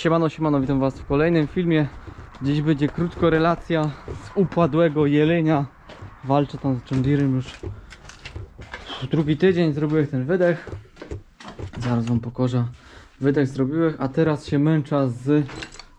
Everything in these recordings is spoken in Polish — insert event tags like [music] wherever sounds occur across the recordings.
Siemano, siemano, witam was w kolejnym filmie. Dziś będzie krótko relacja z upadłego jelenia. Walczę tam z John już drugi tydzień, zrobiłem ten wydech. Zaraz wam pokorzę. Wydech zrobiłem, a teraz się męczę z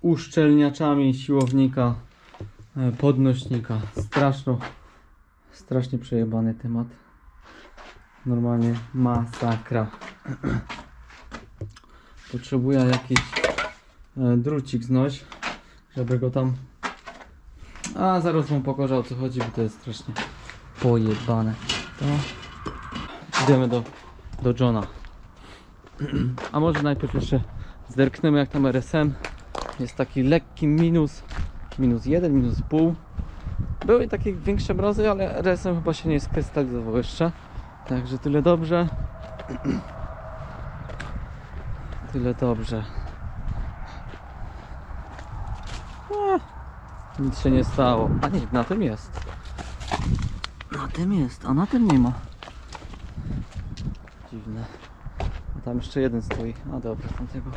uszczelniaczami siłownika, e, podnośnika. Straszno, strasznie przejebany temat. Normalnie masakra. [clears throat] Potrzebuję jakiś e, drucik znoś, żeby go tam... A zaraz wam pokażę o co chodzi, bo to jest strasznie pojebane. To... Idziemy do, do Johna. A może najpierw jeszcze zerknemy jak tam RSM. Jest taki lekki minus, minus jeden, minus pół. Były takie większe mrozy, ale RSM chyba się nie skrystalizował jeszcze. Także tyle dobrze. [clears throat] Tyle dobrze. A, nic się nie stało. A nie, na tym jest. Na tym jest, a na tym nie ma. Dziwne. A tam jeszcze jeden stoi. A dobra, tamtego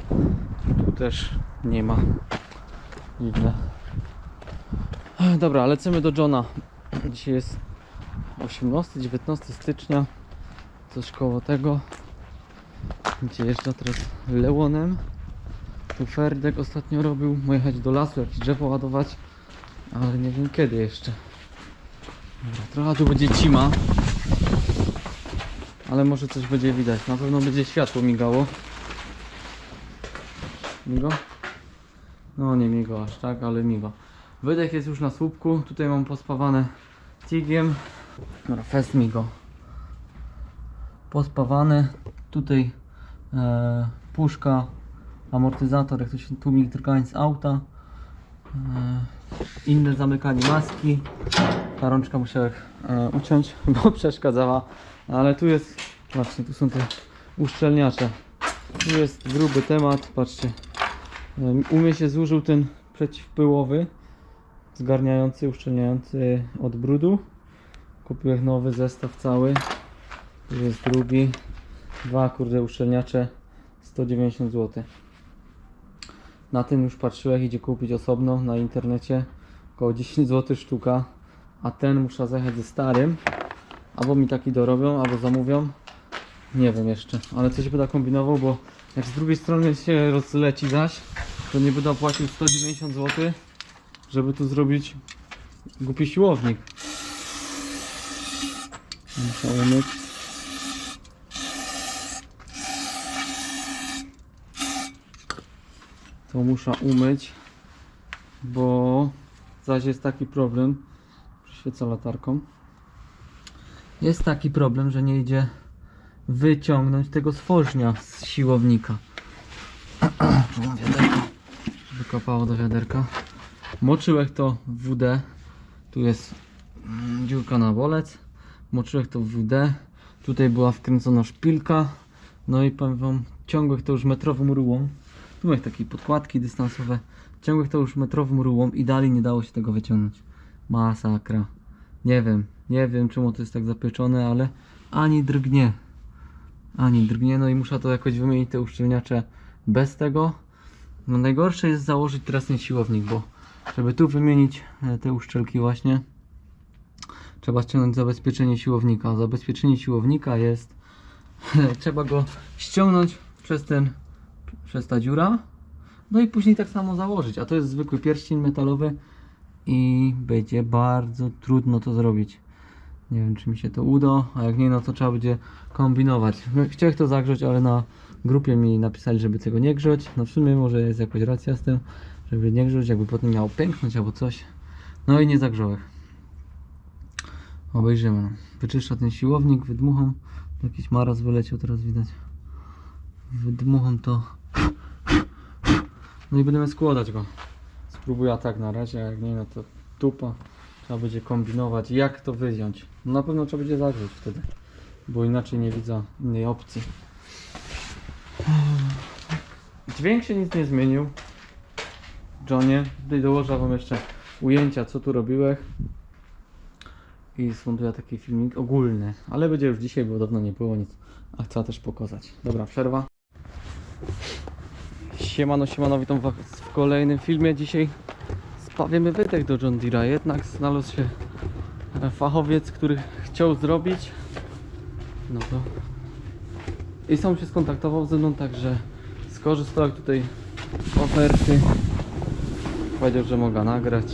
tu też nie ma. Dziwne. Dobra, lecimy do Johna. Dzisiaj jest 18-19 stycznia. Coś koło tego. Gdzie jeżdża teraz Leonem. Tu Ferdek ostatnio robił. Ma jechać do lasu, jakieś drzewo ładować. Ale nie wiem kiedy jeszcze. Dobra, trochę tu będzie cima. Ale może coś będzie widać. Na pewno będzie światło migało. Migo? No nie migo aż tak, ale migo. Wydech jest już na słupku. Tutaj mam pospawane tigiem. Dobra, fest migo. Pospawane. Tutaj e, puszka, amortyzator, jak to się tłumik drgań z auta. E, inne zamykanie maski. Ta rączka musiałem uciąć, [laughs] bo przeszkadzała. Ale tu jest, właśnie, tu są te uszczelniacze. Tu jest gruby temat, patrzcie. U mnie się zużył ten przeciwpyłowy, zgarniający, uszczelniający od brudu. Kupiłem nowy zestaw cały. Tu jest drugi. Dwa kurde uszczelniacze 190 zł. Na tym już patrzyłem, idzie kupić osobno na internecie. Około 10 zł sztuka. A ten muszę zajechać ze starym. Albo mi taki dorobią, albo zamówią. Nie wiem jeszcze, ale coś będę kombinował, bo jak z drugiej strony się rozleci zaś, to nie będę płacił 190 zł, żeby tu zrobić głupi siłownik. Muszę umyć. To muszę umyć, bo zaś jest taki problem. Przyświecę latarką. Jest taki problem, że nie idzie wyciągnąć tego stworznia z siłownika. [clears throat] Wykopało do wiaderka. Moczyłek to w WD. Tu jest mm, dziurka na bolec. Moczyłek to w WD. Tutaj była wkręcona szpilka. No i powiem wam, ciągłek to już metrową rułą. Jak takie podkładki dystansowe. Ciągłek to już metrową rułą i dalej nie dało się tego wyciągnąć. Masakra. Nie wiem, nie wiem czemu to jest tak zapieczone, ale ani drgnie. Ani drgnie, no i muszę to jakoś wymienić te uszczelniacze bez tego. No najgorsze jest założyć teraz ten siłownik, bo żeby tu wymienić e, te uszczelki właśnie trzeba ściągnąć zabezpieczenie siłownika. Zabezpieczenie siłownika jest [laughs] trzeba go ściągnąć przez ten przez ta dziura no i później tak samo założyć, a to jest zwykły pierścień metalowy i będzie bardzo trudno to zrobić. Nie wiem, czy mi się to uda, a jak nie, no to trzeba będzie kombinować. Chciałem to zagrzeć, ale na grupie mi napisali, żeby tego nie grzeć. No w sumie może jest jakoś racja z tym, żeby nie grzeć, jakby potem miało pęknąć albo coś. No i nie zagrzałem. Obejrzymy. No. Wyczyszcza ten siłownik, wydmucham. Jakiś maraz wyleciał, teraz widać. Wydmucham to. No i będziemy składać go. Spróbuję tak na razie, a jak nie, no to tupa. Trzeba będzie kombinować, jak to wyjąć. No na pewno trzeba będzie zagrzeć wtedy, bo inaczej nie widzę innej opcji. Dźwięk się nic nie zmienił. Johnie, tutaj dołożę wam jeszcze ujęcia, co tu robiłeś. I zmontuję taki filmik ogólny, ale będzie już dzisiaj, bo dawno nie było nic. A chcę też pokazać. Dobra, przerwa. Siemano, siemano, witam was w kolejnym filmie. Dzisiaj spawiemy wydech do John Deere'a. Jednak znalazł się fachowiec, który chciał zrobić. No to... I sam się skontaktował ze mną, także skorzystał tutaj oferty. Powiedział, że mogę nagrać.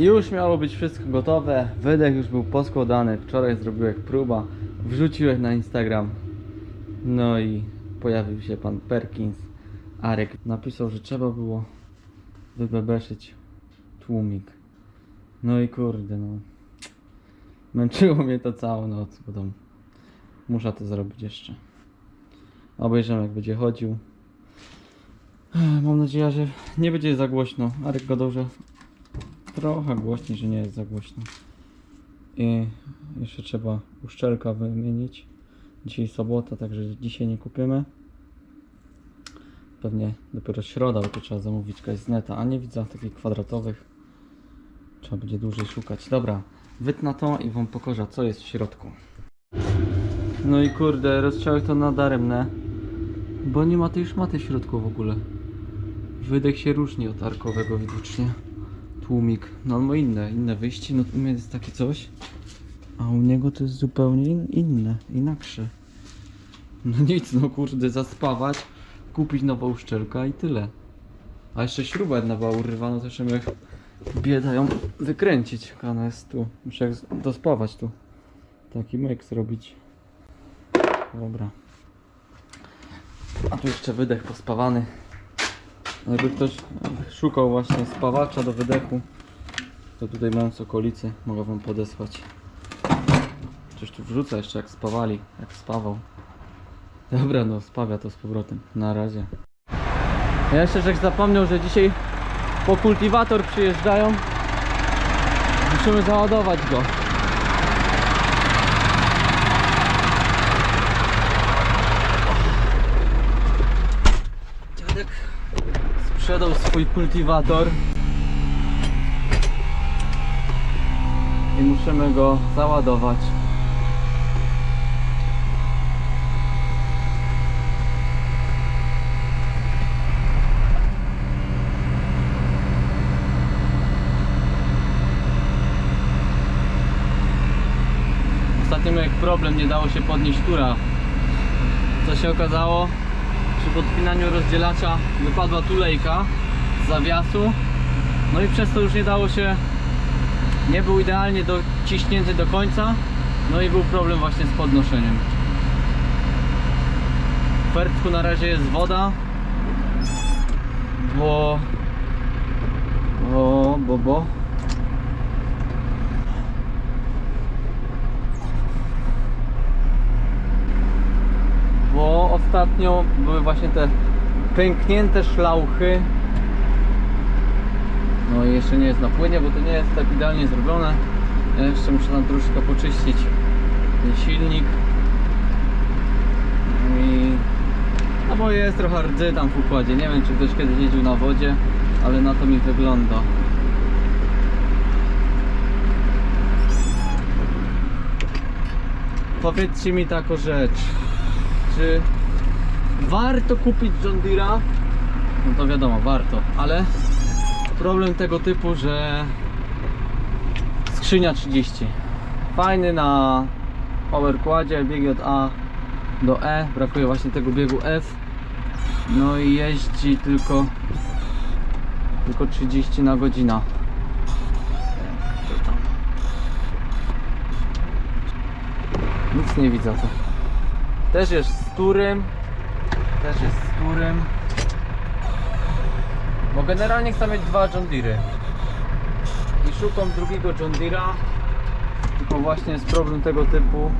Już miało być wszystko gotowe, wydech już był poskładany, wczoraj zrobiłem próba, wrzuciłem na Instagram. No i pojawił się pan Perkins, Arek napisał, że trzeba było wybebeszyć tłumik. No i kurde no, męczyło mnie to całą noc, bo tam muszę to zrobić jeszcze. Obejrzymy jak będzie chodził. Mam nadzieję, że nie będzie za głośno. Arek gadał, że trochę głośniej, że nie jest za głośno. I jeszcze trzeba uszczelka wymienić. Dzisiaj sobota, także dzisiaj nie kupimy. Pewnie dopiero środa, bo to trzeba zamówić z neta, a nie widzę takich kwadratowych. Trzeba będzie dłużej szukać. Dobra, wytnę to i wam pokażę co jest w środku. No i kurde, rozciąłeś to nadaremne, bo nie ma tej szmaty w środku w ogóle. Wydech się różni od arkowego widocznie tłumik. No on ma inne, inne wyjście, no u jest takie coś, a u niego to jest zupełnie in, inne, inaksze. No nic, no kurde, zaspawać, kupić nową uszczelkę i tyle. A jeszcze śruba jedna była urywana, to jeszcze miałem bieda ją wykręcić. Ona jest tu, muszę jak dospawać tu. Taki myk zrobić. Dobra. A tu jeszcze wydech pospawany. Jakby ktoś szukał właśnie spawacza do wydechu, to tutaj mam z okolicy, mogę wam podesłać. Coś tu wrzuca jeszcze jak spawali, jak spawał. Dobra, no spawia to z powrotem. Na razie. Ja jeszcze żeś zapomniał, że dzisiaj po kultywator przyjeżdżają. Musimy załadować go. Sprzedał swój kultywator i musimy go załadować. Ostatnio miałem problem, nie dało się podnieść tura. Co się okazało? Przy podpinaniu rozdzielacza wypadła tulejka z zawiasu. No i przez to już nie dało się, nie był idealnie dociśnięty do końca. No i był problem właśnie z podnoszeniem. W fertku na razie jest woda, bo, bo, bo, bo. bo ostatnio były właśnie te pęknięte szlauchy. No i jeszcze nie jest na płynie, bo to nie jest tak idealnie zrobione. Jeszcze muszę tam troszkę poczyścić silnik. No I no bo jest trochę rdzy tam w układzie. Nie wiem czy ktoś kiedyś jeździł na wodzie, ale na to mi wygląda. Powiedzcie mi taką rzecz czy warto kupić John Deere'a? No to wiadomo, warto, ale problem tego typu, że skrzynia 30 fajny na power kładzie, biegi od A do E, brakuje właśnie tego biegu F. No i jeździ tylko tylko 30 na godzinę. Nic nie widzę też jest z turym. Też jest z turym. Bo generalnie chcę mieć dwa John Deere. I szukam drugiego John Deere'a. Tylko właśnie jest problem tego typu.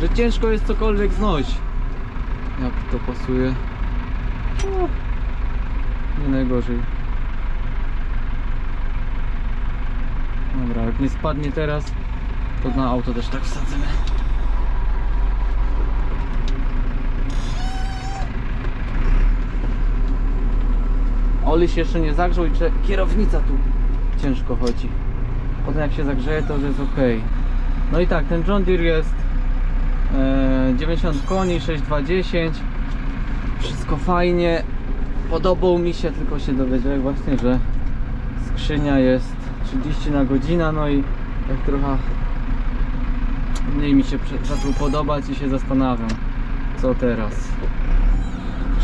Że ciężko jest cokolwiek znosić. Jak to pasuje. Nie najgorzej. Dobra, jak nie spadnie teraz, to na auto też tak wsadzimy. Olis jeszcze nie zagrzał i kierownica tu ciężko chodzi. Potem jak się zagrzeje, to już jest ok. No i tak, ten John Deere jest e, 90 koni, 6210 wszystko fajnie podobał mi się, tylko się dowiedziałem właśnie, że skrzynia jest 30 na godzinę, no i tak trochę mniej mi się zaczął podobać i się zastanawiam, co teraz.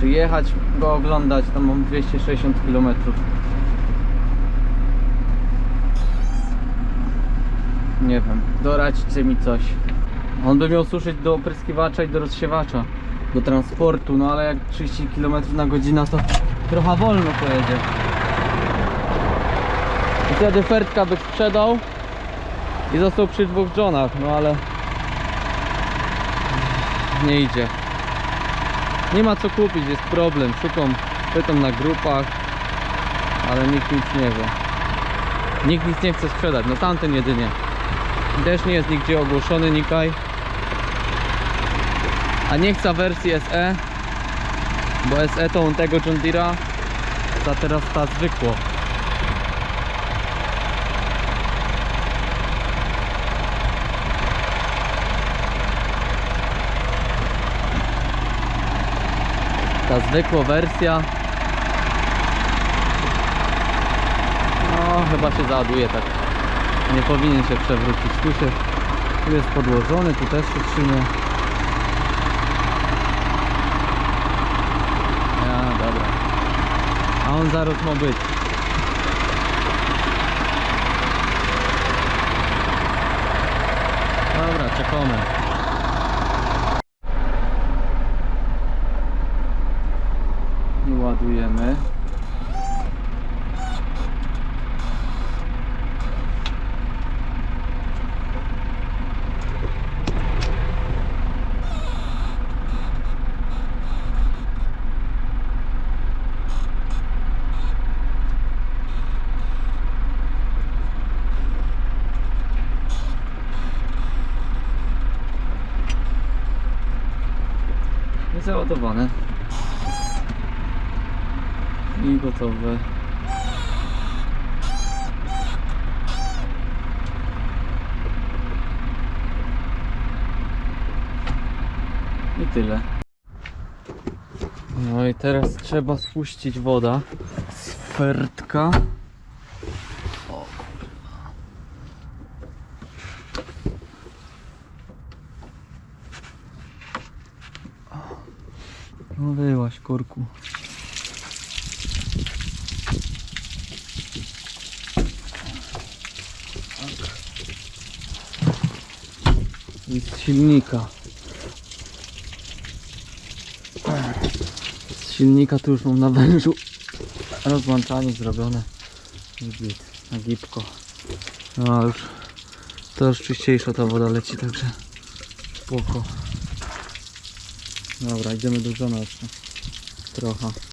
Czy jechać go oglądać, tam mam 260 km. Nie wiem, doradźcie mi coś. On by miał służyć do opryskiwacza i do rozsiewacza, do transportu, no ale jak 30 km na godzinę to trochę wolno pojedzie. Wtedy Fertka by sprzedał i został przy dwóch Johnach, no ale nie idzie. Nie ma co kupić, jest problem. Szukam, pytam na grupach, ale nikt nic nie wie. Nikt nic nie chce sprzedać, no tamten jedynie. Też nie jest nigdzie ogłoszony Nikaj. A nie chce wersji SE, bo SE to on tego John Deere'a za teraz ta zwykło. Ta zwykła wersja. No, chyba się załaduje tak. Nie powinien się przewrócić. Tu się tu jest podłożony, tu też się trzyma. Ja, dobra. A on zaraz ma być. Dobra, czekamy. I ładujemy. Załadowane. I gotowe. I tyle. No i teraz trzeba spuścić woda z fertka. No wyłaś kurku. Z silnika. Z silnika tu już mam na wężu rozłączanie zrobione. Na gipko. No już to już czyściejsza ta woda leci, także spoko. Dobra, idziemy do żona jeszcze. Trochę.